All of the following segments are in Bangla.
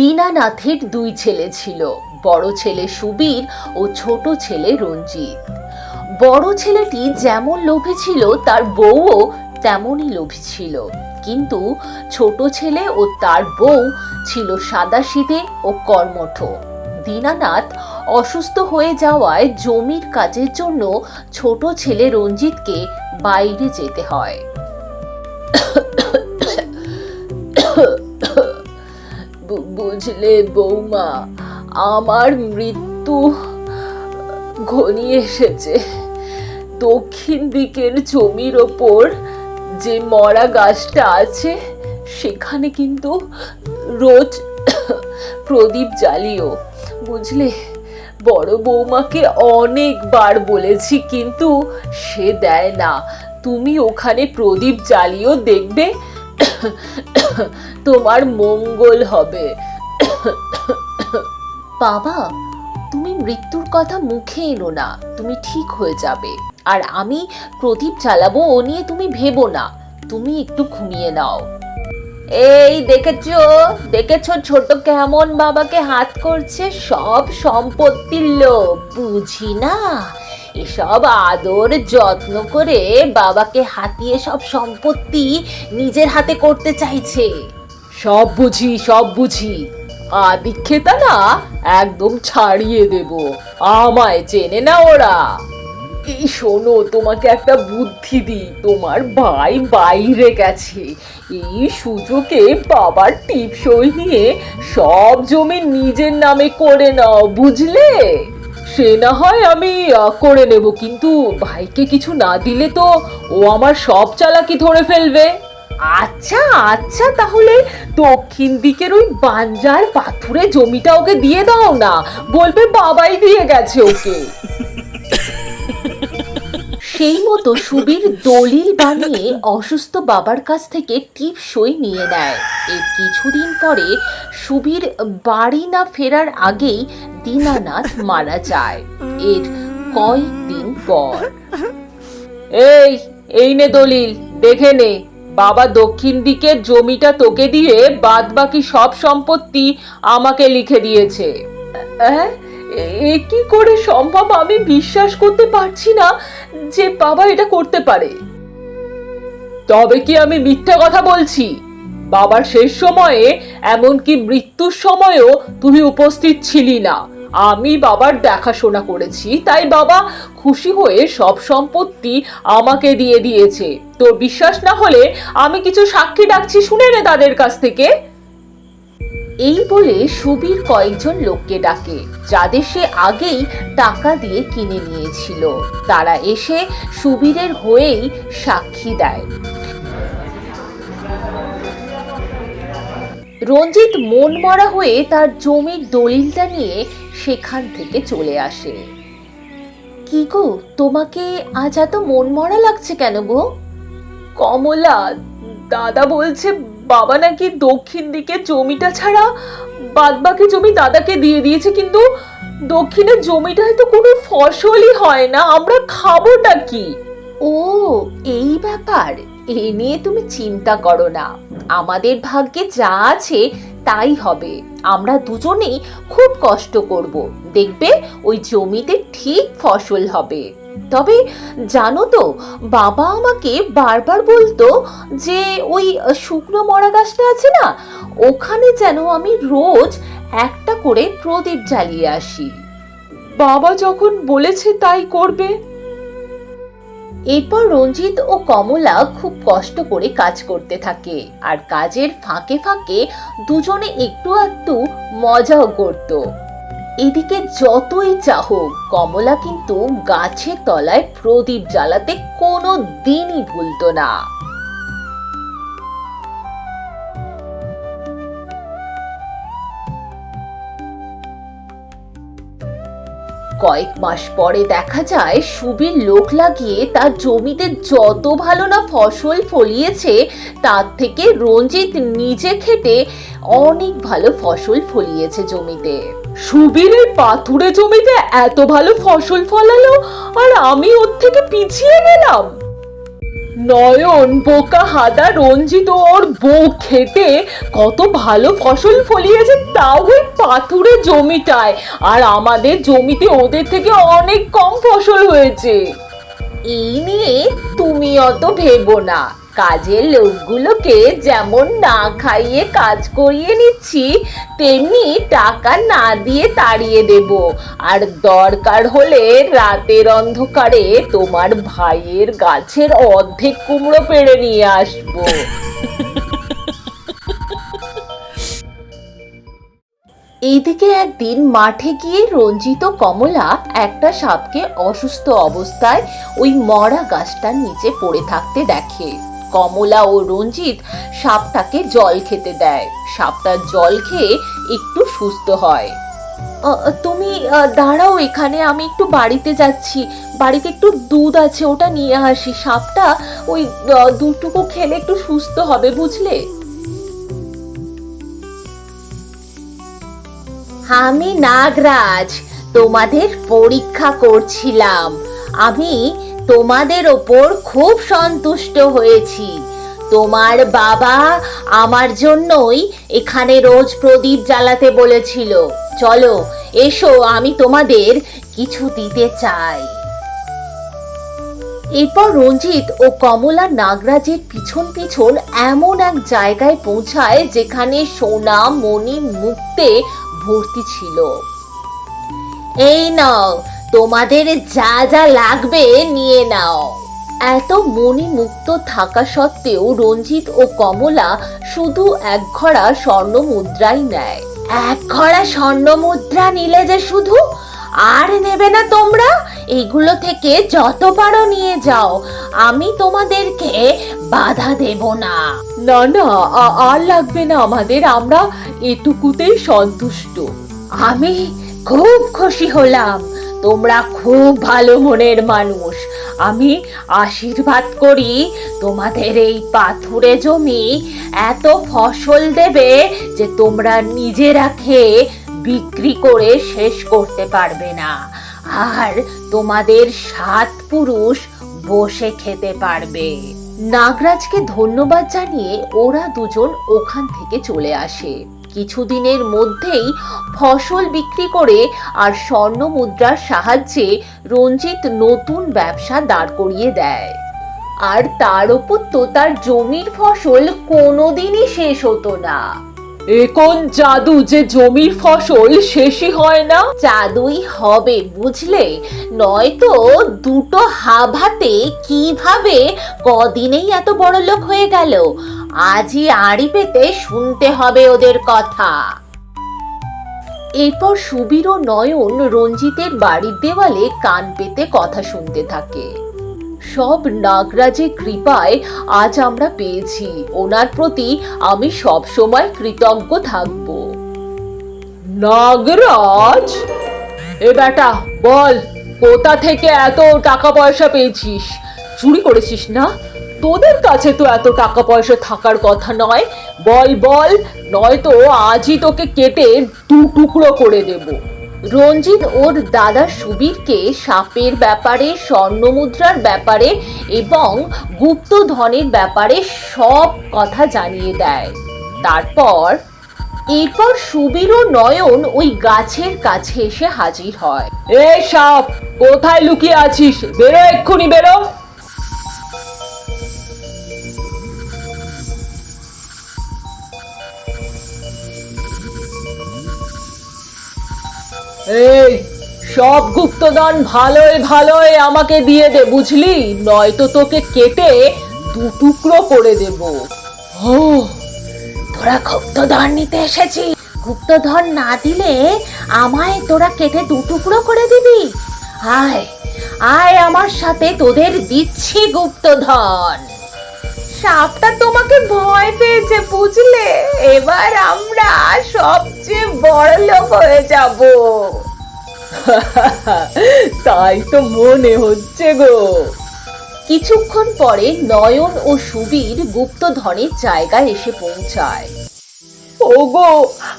দীনানাথের দুই ছেলে ছিল, বড় ছেলে সুবীর ও ছোট ছেলে রঞ্জিত। বড় ছেলেটি যেমন লোভী ছিল, তার বউও তেমনই লোভী ছিল। কিন্তু ছোট ছেলে ও তার বউ ছিল সাদাসিধে ও কর্মঠ। দীনানাথ অসুস্থ হয়ে যাওয়ায় জমির কাজের জন্য ছোট ছেলে রঞ্জিতকে বাইরে যেতে হয়। বুঝলে বৌমা, আমার মৃত্যু ঘনিয়ে এসেছে। দক্ষিণ দিকের জমির ওপর যে মরা গাছটা আছে, সেখানে কিন্তু রোজ প্রদীপ জ্বালিও। বুঝলে, বড় বৌমাকে অনেকবার বলেছি, কিন্তু সে দেয় না। তুমি ওখানে প্রদীপ জ্বালিও, দেখবে তোমার মঙ্গল হবে। বাবা, তুমি মৃত্যুর কথা মুখে এনো না, তুমি ঠিক হয়ে যাবে। আর আমি প্রদীপ জ্বালাবো, ও নিয়ে তুমি ভেবো না, তুমি একটু ঘুমিয়ে নাও। এই দেখেছ দেখেছ ছোট কেমন বাবাকে হাত করছে? সব সম্পত্তির লোভ, বুঝি না? এসব আদর, যত্ন করে বাবাকে হাতিয়ে সব সম্পত্তি নিজের হাতে করতে চাইছে। সব বুঝি সব বুঝি। আদিক্ষেতা না একদম ছাড়িয়ে দেব। আমায় চেনে না ওরা। এই শোনো, তোমাকে একটা বুদ্ধি দিই। তোমার ভাই বাইরে গেছে। এই সুযোগে বাবার টিপসই নিয়ে সব জমি নিজের নামে করে নাও, বুঝলে? সে না হয় আমি করে নেব, কিন্তু ভাইকে কিছু না দিলে তো ও আমার সব চালাকি ধরে ফেলবে। আচ্ছা আচ্ছা তাহলে দক্ষিণ দিকের ওই বাঞ্জার পাথুরে জমিটা ওকে দিয়ে দাও না। বলবে বাবাই দিয়ে গেছে ওকে। সেই মতো সুবীর দলিল বানিয়ে অসুস্থ বাবার কাছ থেকে টিপ সই নিয়ে নেয়। এর কিছুদিন পরে সুবীর বাড়ি না ফেরার আগেই দীনানাথ মারা যায়। এর কয়েকদিন পর। এই এই নে দলিল দেখে নে। বাবা দক্ষিণ দিকের জমিটা তোকে দিয়ে বাদ বাকি সব সম্পত্তি আমাকে লিখে দিয়েছে। আহ, এ কি করে সম্ভব? আমি বিশ্বাস করতে পারছি না যে বাবা এটা করতে পারে। তবে কি আমি মিথ্যা কথা বলছি? বাবার শেষ সময়ে এমনকি মৃত্যুর সময়ও তুমি উপস্থিত ছিলি না। আমি বাবার দেখাশোনা করেছি, তাই বাবা খুশি হয়ে সব সম্পত্তি আমাকে দিয়ে দিয়েছে। তোর বিশ্বাস না হলে আমি কিছু সাক্ষী ডাকছি, শুনে নে তাদের কাছ থেকে। এই বলে সুবীর কয়েকজন লোককে ডাকে, যাদের সে আগেই টাকা দিয়ে কিনে নিয়েছিল। তারা এসে সুবীরের হয়েই সাক্ষী দেয়। রঞ্জিত মন মরা হয়ে তার জমির দলিলটা নিয়ে সেখান থেকে চলে আসে। কি গো তোমাকে আজ এত মন মরা লাগছে কেন গো? কমলা দাদা বলছে বাবা নাকি দক্ষিণ দিকে জমিটা ছাড়া বাদবাকি জমি দাদাকে দিয়ে দিয়েছে কিন্তু দক্ষিণের জমিটায় তো কোনো ফসলই হয় না আমরা খাবোটা কি? ও এই ব্যাপার। এই নিয়ে তুমি চিন্তা করো না। আমাদের ভাগ্যে যা আছে তাই হবে। আমরা দুজনেই খুব কষ্ট করব। দেখবে, ওই জমিতে ঠিক ফসল হবে। তবে জানো তো, বাবা আমাকে বারবার বলতো যে, ওই শুকনো মরা গাছটা আছে না, ওখানে যেন আমি রোজ একটা করে প্রদীপ জ্বালিয়ে আসি। বাবা যখন বলেছে তাই করবে। এরপর রঞ্জিত ও কমলা খুব কষ্ট করে কাজ করতে থাকে। আর কাজের ফাঁকে ফাঁকে দুজনে একটু একটু মজাও করত। এদিকে যতই চাহক, কমলা কিন্তু গাছের তলায় প্রদীপ জ্বালাতে কোনো দিনই ভুলতো না। কয়েক মাস পরে দেখা যায় সুবীর লোক লাগিয়ে তার জমিতে যত ভালো না ফসল ফলিয়েছে, তার থেকে রঞ্জিত নিজে খেটে অনেক ভালো ফসল ফলিয়েছে জমিতে। সুবীর এই পাথুরে জমিতে এত ভালো ফসল ফলালো আর আমি ওর থেকে পিছিয়ে গেলাম? নয়ন, বোকা হাদা, রঞ্জিত, ওর বউ খেতে কত ভালো ফসল ফলিয়েছে তাও ওই পাথুরে জমিটায়। আর আমাদের জমিতে ওদের থেকে অনেক কম ফসল হয়েছে। এই নিয়ে তুমি অত ভেবো না। কাজের লোকগুলোকে যেমন না খাইয়ে কাজ করিয়ে নিচ্ছি, তেমনি টাকা না দিয়ে তাড়িয়ে দেব। আর দরকার হলে রাতের অন্ধকারে তোমার ভাইয়ের গাছের অর্ধেক কুমড়ো পেড়ে নিয়ে আসব। এইদিকে একদিন মাঠে গিয়ে রঞ্জিত কমলা একটা সাপকে অসুস্থ অবস্থায় ওই মরা গাছটার নিচে পড়ে থাকতে দেখে। কমলা ও রঞ্জিত সাপটাকে জল খেতে দেয়। সাপটা জল খেয়ে একটু সুস্থ হয়। তুমি দাঁড়াও এখানে, আমি একটু বাড়িতে যাচ্ছি। বাড়িতে একটু দুধ আছে, ওটা নিয়ে আসি। সাপটা ওই দুধটুকু খেলে একটু সুস্থ হবে, বুঝলে? আমি নাগরাজ, তোমাদের পরীক্ষা করছিলাম। আমি তোমাদের ওপর খুব সন্তুষ্ট হয়েছি। তোমার বাবা আমার জন্যই এখানে রোজ প্রদীপ জ্বালাতে বলেছিল। চলো, এসো, আমি তোমাদের কিছু দিতে চাই। এরপর রঞ্জিত ও কমলা নাগরাজের পিছন পিছন এমন এক জায়গায় পৌঁছায় যেখানে সোনা, মণি, মুক্তে ভর্তি ছিল। এই নাও তোমাদের যা যা লাগবে নিয়ে নাও। এত মণি মুক্ত থাকা সত্ত্বেও রঞ্জিত ও কমলা শুধু এক ঘড়া স্বর্ণ মুদ্রাই নেয়। এক ঘড়া স্বর্ণ মুদ্রা নিলে যে শুধু আর নেবে না তোমরা? এগুলো থেকে যত পারো নিয়ে যাও। আমি তোমাদেরকে বাধা দেব না। না না আর লাগবে না আমাদের আমরা এটুকুতেই সন্তুষ্ট। আমি খুব খুশি হলাম। তোমরা খুব ভালো মনের মানুষ। আমি আশীর্বাদ করি তোমাদের এই পাথুরে জমি এত ফসল দেবে যে তোমরা নিজেরা খেয়ে বিক্রি করে শেষ করতে পারবে না। আর তোমাদের সাত পুরুষ বসে খেতে পারবে। নাগরাজকে ধন্যবাদ জানিয়ে ওরা দুজন ওখান থেকে চলে আসে। কিছুদিনের মধ্যেই ফসল বিক্রি করে আর স্বর্ণ মুদ্রার সাহায্যে রঞ্জিত নতুন ব্যবসা দাঁড় করিয়ে দেয়। আর তার ওপর তো তার জমির ফসল কোনোদিনই শেষ হতো না। এ কোন জাদু যে জমির ফসল শেষই হয় না? জাদুই হবে বুঝলে? নয়তো দুটো হাভাতে কীভাবে কদিনেই এত বড় লোক হয়ে গেল? আজই আড়ি পেতে শুনতে হবে ওদের কথা। এরপর সুবীর ও নয়ন রঞ্জিতের বাড়ির দেওয়ালে কান পেতে কথা শুনতে থাকে। সব নাগরাজের কৃপায় আজ আমরা পেয়েছি। ওনার প্রতি আমি সব সময় কৃতজ্ঞ থাকব। নাগরাজ! এ বেটা বল, কোথা থেকে এত টাকা পয়সা পেয়েছিস? চুরি করেছিস না? তোদের কাছে তো এত টাকা পয়সা থাকার কথা নয়। বল বল, নয়তো আজই তোকে কেটে দু টুকরো করে দেবো। রঞ্জিত ওর দাদা সুবীরকে সাপের ব্যাপারে, স্বর্ণমুদ্রার ব্যাপারে এবং গুপ্তধনের ব্যাপারে সব কথা জানিয়ে দেয়। তারপর, এরপর সুবীর ও নয়ন ওই গাছের কাছে এসে হাজির হয়। এ সাপ, কোথায় লুকিয়ে আছিস? বেরো এক্ষুনি, বেরো। এই। সব গুপ্তধন ভালোই ভালোই আমাকে দিয়ে দে বুঝলি? নয়তো তোকে কেটে দু টুকরো করে দেব। ও তোরা গুপ্তধন নিতে এসেছি। গুপ্তধন না দিলে আমায় তোরা কেটে দু টুকরো করে দিবি? আয় আয় আমার সাথে তোদের দিচ্ছি গুপ্তধন। সাপটা তোমাকে ভয় পেয়েছে, বুঝলে? এবার আমরা সবচেয়ে বড় লোক হয়ে যাব। তাই তো মনে হচ্ছে গো। কিছুক্ষণ পরে নয়ন ও সুবীর গুপ্তধনের জায়গায় এসে পৌঁছায়। ওগো,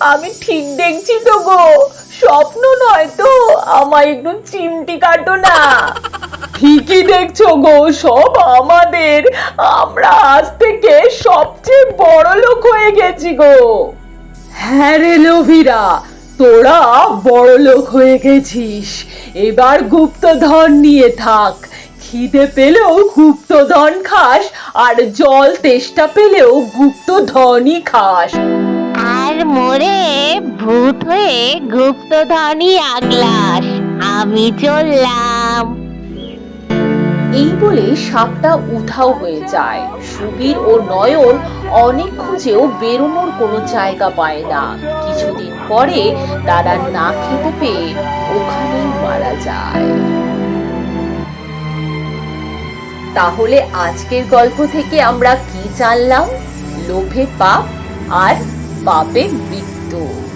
আমি ঠিক দেখছি তো গো। স্বপ্ন নয় তো আমায় একটু চিমটি কাটো না। ঠিকই দেখছ গো সব আমাদের। আমরা আজ থেকে সবচেয়ে বড় লোক হয়ে গেছি গো। হ্যাঁ রে লোভিরা তোরা বড় লোক হয়ে গেছিস। এবার গুপ্তধন নিয়ে থাক। খিদে পেলেও গুপ্তধন খাস আর জল তেষ্টা পেলেও গুপ্তধনই খাস। আর মোরে ভূত হয়ে গুপ্তধনই আগলাস। আমি চললাম। এই বলে সাপটা উধাও হয়ে যায়। সুবীর ও নয়ন অনেক খুঁজেও বেরোনোর কোনো জায়গা পায় না। কিছুদিন পরে তারা না খেতে পেয়ে ওখানেই মারা যায়। তাহলে আজকের গল্প থেকে আমরা কি জানলাম? লোভে পাপ আর পাপে মৃত্যু।